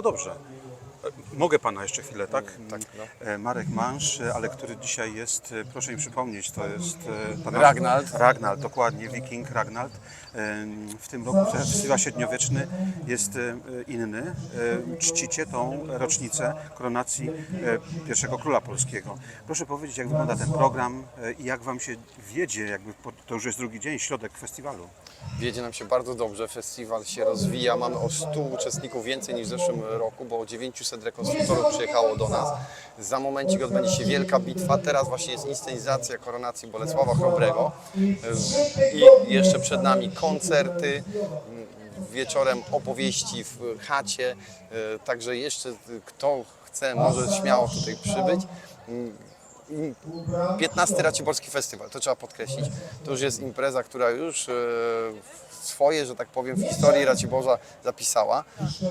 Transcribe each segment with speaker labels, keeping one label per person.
Speaker 1: No dobrze. Mogę pana jeszcze chwilę, tak?
Speaker 2: Tak,
Speaker 1: E, Marek Mansz, ale który dzisiaj jest, e, proszę mi przypomnieć, to jest... e, pana-
Speaker 2: Ragnald.
Speaker 1: Ragnald, dokładnie, Wiking Ragnald. W tym roku festiwal średniowieczny jest inny. Czcicie tą rocznicę koronacji pierwszego króla polskiego. Proszę powiedzieć, jak wygląda ten program i jak wam się wiedzie, jakby to już jest drugi dzień, środek festiwalu.
Speaker 2: Wiedzie nam się bardzo dobrze, festiwal się rozwija, mamy o 100 uczestników więcej niż w zeszłym roku, bo 900 rekonstruktorów przyjechało do nas. Za momencik odbędzie się wielka bitwa, teraz właśnie jest inscenizacja koronacji Bolesława Chrobrego i jeszcze przed nami koncerty, wieczorem opowieści w chacie, także jeszcze kto chce może śmiało tutaj przybyć. 15 Raciborski Festiwal, to trzeba podkreślić. To już jest impreza, która już e, swoje, że tak powiem, w historii Raciborza zapisała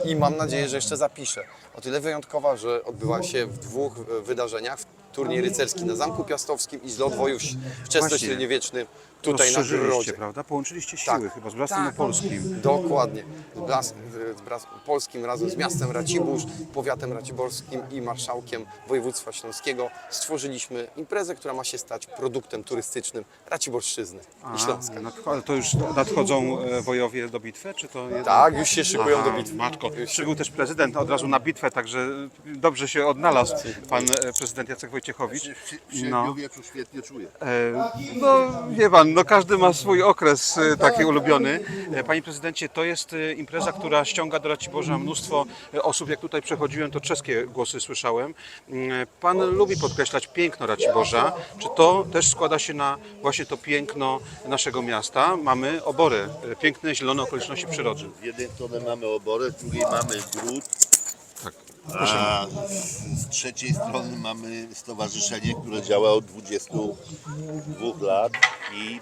Speaker 2: i mam nadzieję, że jeszcze zapisze. O tyle wyjątkowa, że odbyła się w dwóch e, wydarzeniach. Turniej rycerski na Zamku Piastowskim i zlot wojusz wczesnośredniowieczny tutaj na Grodzie.
Speaker 1: prawda? Połączyliście siły
Speaker 2: Tak.
Speaker 1: chyba z Bractwem
Speaker 2: Tak.
Speaker 1: Opolskim.
Speaker 2: Dokładnie. Z, Blas, z Bras, Polskim razem z miastem Racibórz, powiatem raciborskim i marszałkiem województwa śląskiego stworzyliśmy imprezę, która ma się stać produktem turystycznym Raciborszczyzny i Śląska.
Speaker 1: nadcho- ale to już nadchodzą e, wojowie do bitwy, czy to jest...
Speaker 2: Tak, już się szykują
Speaker 1: Aha,
Speaker 2: do bitwy.
Speaker 1: Matko,
Speaker 2: Już
Speaker 1: też prezydent od razu na bitwę, także dobrze się odnalazł pan e, prezydent Jacek Wojciechowicz.
Speaker 3: W
Speaker 1: No,
Speaker 3: średniowieczu świetnie czuję.
Speaker 1: e, no wie pan, no każdy ma swój okres e, taki ulubiony. E, Panie prezydencie, to jest e, impreza, która ściąga do Raciborza mnóstwo e, osób. Jak tutaj przechodziłem, to czeskie głosy słyszałem. Mm, Pan lubi podkreślać piękno Raciborza. Czy to też składa się na właśnie to piękno naszego miasta? Mamy obory, e, piękne, zielone okoliczności przyrody.
Speaker 3: Z jednej strony mamy oborę, z drugiej mamy gród,
Speaker 1: Tak.
Speaker 3: A z, trzeciej strony mamy stowarzyszenie, które działa od 22 lat i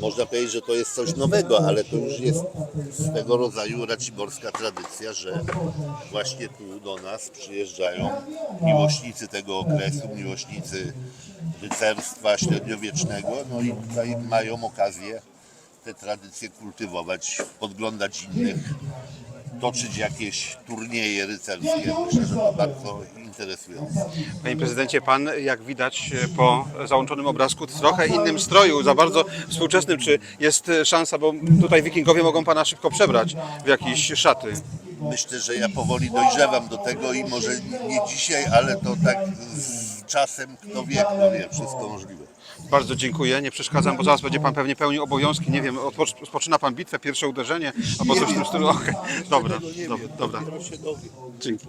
Speaker 3: można powiedzieć, że to jest coś nowego, ale to już jest swego rodzaju raciborska tradycja, że właśnie tu do nas przyjeżdżają miłośnicy tego okresu, miłośnicy rycerstwa średniowiecznego, no i tutaj mają okazję te tradycje kultywować, podglądać innych, toczyć jakieś turnieje rycerskie. Myślę, że to bardzo interesujące.
Speaker 1: Panie prezydencie, pan jak widać e, po załączonym obrazku w trochę innym stroju, za bardzo współczesnym. Czy jest e, szansa, bo tutaj wikingowie mogą pana szybko przebrać w jakieś szaty?
Speaker 3: Myślę, że ja powoli dojrzewam do tego i może nie dzisiaj, ale to tak z czasem, kto wie, kto wie, wszystko możliwe.
Speaker 1: Bardzo dziękuję, nie przeszkadzam, bo zaraz będzie pan pewnie pełnił obowiązki. Nie wiem, rozpoczyna pan bitwę, pierwsze uderzenie, albo coś w tym stylu. Okej, Dobra, dobra, dobra. Dzięki.